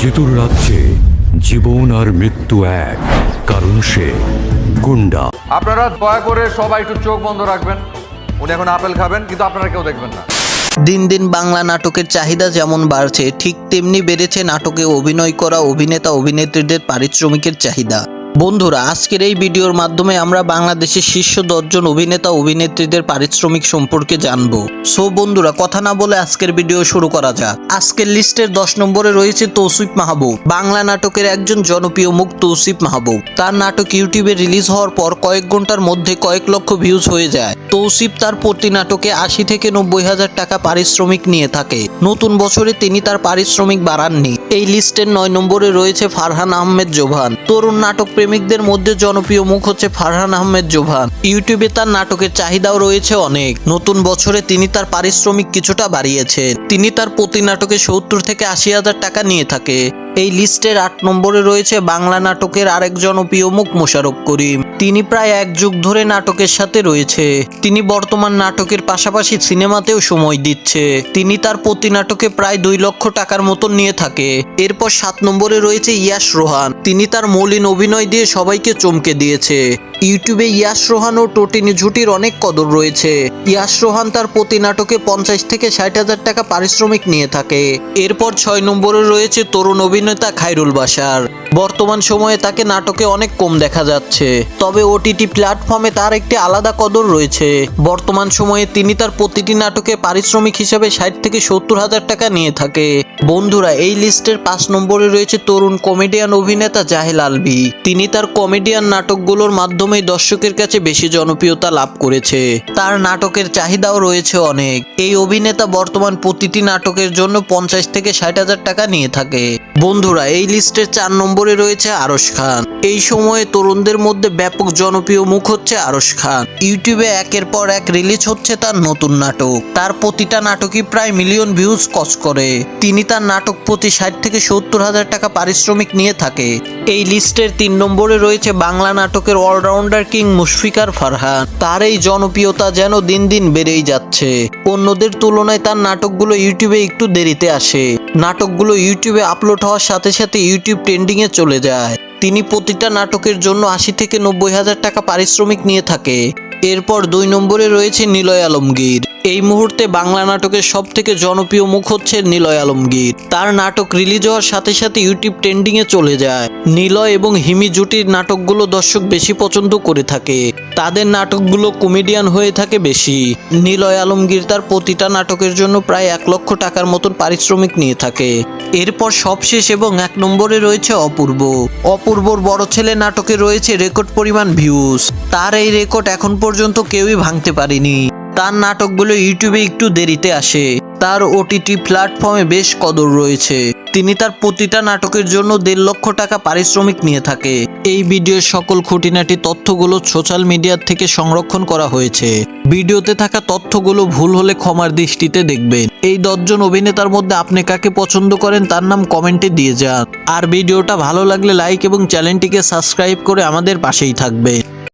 জিতুর রাজ্যে জীবন আর মৃত্যু এক কারণ সে গুন্ডা। আপনারা দয়া করে সবাই একটু চোখ বন্ধ রাখবেন। উনি এখন আপেল খাবেন কিন্তু আপনারা কেউ দেখবেন না। দিন দিন বাংলা নাটকের চাহিদা যেমন বাড়ছে ঠিক তেমনি বেড়েছে নাটকে অভিনয় করা অভিনেতা অভিনেত্রীদের পারিশ্রমিকের চাহিদা। বন্ধুরা, আজকের এই ভিডিওর মাধ্যমে আমরা বাংলাদেশের শীর্ষ দশজন অভিনেতা, অভিনেত্রীদের পারিশ্রমিক সম্পর্কে জানব। সো বন্ধুরা, কথা না বলে আজকের ভিডিও শুরু করা যাক। আজকের লিস্টের দশ নম্বরে রয়েছে তৌসিফ মাহবুব, বাংলা নাটকের একজন জনপ্রিয় মুখ তৌসিফ মাহবুব। তার নাটক ইউটিউবে রিলিজ হওয়ার পর কয়েক ঘণ্টার মধ্যে কয়েক লক্ষ ভিউজ হয়ে যায়। তৌসিফ তার প্রতি নাটকে আশি থেকে নব্বই হাজার টাকা পারিশ্রমিক নিয়ে থাকে। নতুন বছরে তিনি তার পারিশ্রমিক বাড়াননি। এই লিস্টের নয় নম্বরে রয়েছে ফারহান আহমেদ জোভান। তরুণ নাটক প্রেমিকদের মধ্যে জনপ্রিয় মুখ হচ্ছে ফারহান আহমেদ জোভান। ইউটিউবে তার নাটকের চাহিদাও রয়েছে অনেক। নতুন বছরে তিনি তার পারিশ্রমিক কিছুটা বাড়িয়েছেন। তিনি তার প্রতি নাটকে সত্তর থেকে আশি হাজার টাকা নিয়ে থাকে। এই লিস্টের আট নম্বরে রয়েছে বাংলা নাটকের আরেক জনপ্রিয় মুখ মোশারফ করিম। তিনি প্রায় এক যুগ ধরে নাটকের সাথে রয়েছে। তিনি বর্তমান নাটকের পাশাপাশি সিনেমাতেও সময় দিচ্ছে। তিনি তার প্রতি নাটকে প্রায় দুই লক্ষ টাকার মতন নিয়ে থাকে। এরপর সাত নম্বরে রয়েছে ইয়াশ রোহান। তিনি তার মলিন অভিনয় দিয়ে সবাইকে চমকে দিয়েছে। ইউটিউবে ইয়াশ রোহান ও টোটিনি ঝুটির অনেক কদর রয়েছে। ইয়াশ রোহান তার প্রতি নাটকে পঞ্চাশ থেকে ষাট হাজার টাকা পারিশ্রমিক নিয়ে থাকে। এরপর ছয় নম্বরে রয়েছে তরুণ অভিনেতা খাইরুল বাসার বর্তমান সময়ে তাকে নাটকে অনেক কম দেখা যাচ্ছে। তবে ওটিটি প্ল্যাটফর্মে তার একটি আলাদা কদর রয়েছে। বর্তমান সময়ে তিনি তার প্রতিটি নাটকে পারিশ্রমিক হিসাবে ষাট থেকে সত্তর হাজার টাকা নিয়ে থাকে। বন্ধুরা, এই লিস্টের পাঁচ নম্বরে রয়েছে তরুণ কমেডিয়ান অভিনেতা জাহেল আলবি তিনি তার কমেডিয়ান নাটকগুলোর মাধ্যমে দর্শকের কাছে বেশি জনপ্রিয়তা লাভ করেছে। তার নাটকের চাহিদাও রয়েছে অনেক। এই অভিনেতা বর্তমান প্রতিটি নাটকের জন্য পঞ্চাশ থেকে ষাট হাজার টাকা নিয়ে থাকে। বন্ধুরা, এই লিস্টের চার নম্বরে রয়েছে আরশ খান। এই সময়ে তরুণদের মধ্যে ব্যাপক জনপ্রিয় মুখ হচ্ছে আরশ খান। ইউটিউবে একের পর এক রিলিজ হচ্ছে তার নতুন নাটক। তার প্রতিটা নাটকই প্রায় মিলিয়ন ভিউজ কচ করে। তিনি তার নাটক প্রতি ষাট থেকে সত্তর হাজার টাকা পারিশ্রমিক নিয়ে থাকে। এই লিস্টের তিন নম্বরে রয়েছে বাংলা নাটকের অলরাউন্ডার কিং মুশফিকার ফারহান। তার এই জনপ্রিয়তা যেন দিন দিন বেড়েই যাচ্ছে। অন্যদের তুলনায় তার নাটকগুলো ইউটিউবে একটু দেরিতে আসে। নাটকগুলো ইউটিউবে আপলোড হওয়ার সাথে সাথে ইউটিউব ট্রেন্ডিংয়ে চলে যায়। তিনি প্রতিটা নাটকের জন্য আশি থেকে নব্বই হাজার টাকা পারিশ্রমিক নিয়ে থাকে। এরপর দুই নম্বরে রয়েছে নিলয় আলমগীর। এই মুহূর্তে বাংলা নাটকের সব থেকে জনপ্রিয় মুখ হচ্ছে নিলয় আলমগীর। তার নাটক রিলিজ হওয়ার সাথে সাথে ইউটিউব ট্রেন্ডিংয়ে চলে যায়। নিলয় এবং হিমি জুটির নাটকগুলো দর্শক বেশি পছন্দ করে থাকে। তাদের নাটকগুলো কমেডিয়ান হয়ে থাকে বেশি। নিলয় আলমগীর তার প্রতিটা নাটকের জন্য প্রায় এক লক্ষ টাকার মতন পারিশ্রমিক নিয়ে থাকে। এরপর সবশেষ এবং এক নম্বরে রয়েছে অপূর্ব। অপূর্বর বড় ছেলে নাটকে রয়েছে রেকর্ড পরিমাণ ভিউজ তার এই রেকর্ড এখন পর্যন্ত কেউই ভাঙতে পারেনি। তার নাটকগুলো ইউটিউবে একটু দেরিতে আসে। তার ওটিটি প্ল্যাটফর্মে বেশ কদর রয়েছে। তিনি তার প্রতিটা নাটকের জন্য দেড় লক্ষ টাকা পারিশ্রমিক নিয়ে থাকে। এই ভিডিওর সকল খুঁটিনাটি তথ্যগুলো সোশ্যাল মিডিয়ার থেকে সংরক্ষণ করা হয়েছে। ভিডিওতে থাকা তথ্যগুলো ভুল হলে ক্ষমার দৃষ্টিতে দেখবেন। এই দশজন অভিনেতার মধ্যে আপনি কাকে পছন্দ করেন তার নাম কমেন্টে দিয়ে যান। আর ভিডিওটা ভালো লাগলে লাইক এবং চ্যানেলটিকে সাবস্ক্রাইব করে আমাদের পাশেই থাকবেন।